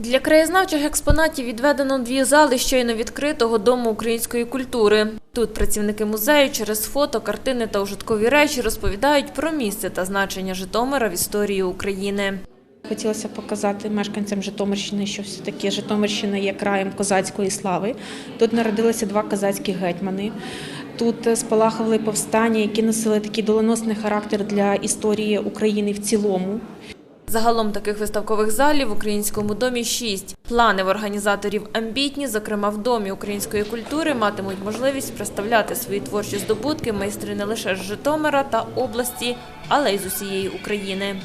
Для краєзнавчих експонатів відведено дві зали щойно відкритого Дому української культури. Тут працівники музею через фото, картини та ужиткові речі розповідають про місце та значення Житомира в історії України. Хотілося показати мешканцям Житомирщини, що все-таки Житомирщина є краєм козацької слави. Тут народилися два козацькі гетьмани. Тут спалахували повстання, які носили такий доленосний характер для історії України в цілому. Загалом таких виставкових залів в українському домі шість. Плани в організаторів амбітні, зокрема в домі української культури, матимуть можливість представляти свої творчі здобутки майстри не лише з Житомира та області, але й з усієї України.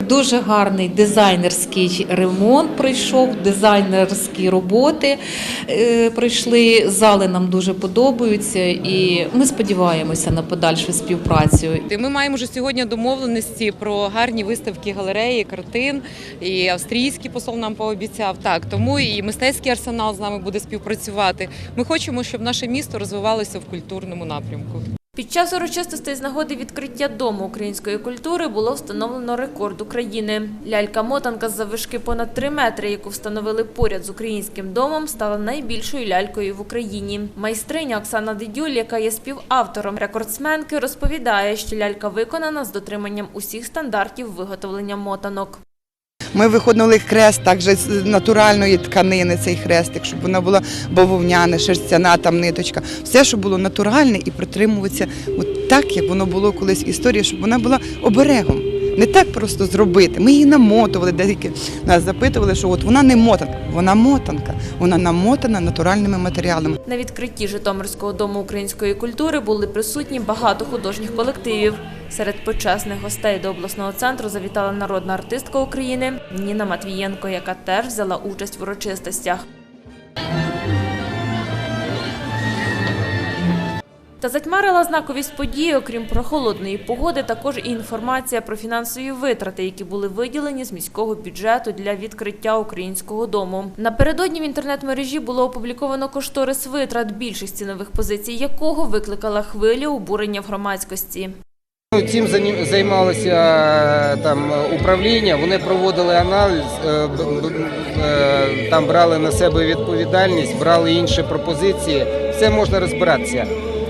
Дуже гарний дизайнерський ремонт пройшов, дизайнерські роботи е, пройшли. Зали нам дуже подобаються, і ми сподіваємося на подальшу співпрацю. Ми маємо вже сьогодні домовленості про гарні виставки галереї, картин. І австрійський посол нам пообіцяв. Так, тому і мистецький арсенал з нами буде співпрацювати. Ми хочемо, щоб наше місто розвивалося в культурному напрямку. Під час урочистостей з нагоди відкриття Дому української культури було встановлено рекорд України. Лялька-мотанка з завишки понад 3 метри, яку встановили поряд з українським домом, стала найбільшою лялькою в Україні. Майстриня Оксана Дедюль, яка є співавтором рекордсменки, розповідає, що лялька виконана з дотриманням усіх стандартів виготовлення мотанок. Ми виходили хрест також з натуральної тканини, цей хрестик, щоб вона була бавовняна, шерстяна там ниточка. Все, що було натуральне і притримуватися от так, як воно було колись в історії, щоб вона була оберегом. Не так просто зробити. Ми її намотували, деякі нас запитували, що от вона не мотанка, вона мотанка, вона намотана натуральними матеріалами. На відкритті Житомирського дому української культури були присутні багато художніх колективів. Серед почесних гостей до обласного центру завітала народна артистка України Ніна Матвієнко, яка теж взяла участь в урочистостях. Та затьмарила знаковість події, окрім прохолодної погоди, також і інформація про фінансові витрати, які були виділені з міського бюджету для відкриття українського дому. Напередодні в інтернет-мережі було опубліковано кошторис витрат, більшість цінових позицій якого викликала хвилю обурення в громадськості. Цим займалося е, там управління. Вони проводили аналіз, е, е, там брали на себе відповідальність, брали інші пропозиції. Все можна розбиратися.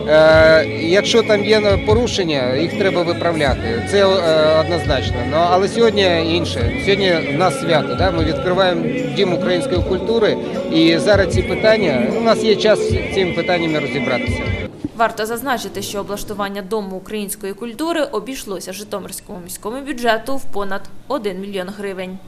Е, Якщо там є порушення, їх треба виправляти. Це е, однозначно. Ну, але сьогодні інше. Сьогодні в нас свято. Да? Ми відкриваємо дім української культури, і зараз ці питання у нас є час з цими питаннями розібратися. Варто зазначити, що облаштування дому української культури обійшлося Житомирському міському бюджету в понад 1 мільйон гривень.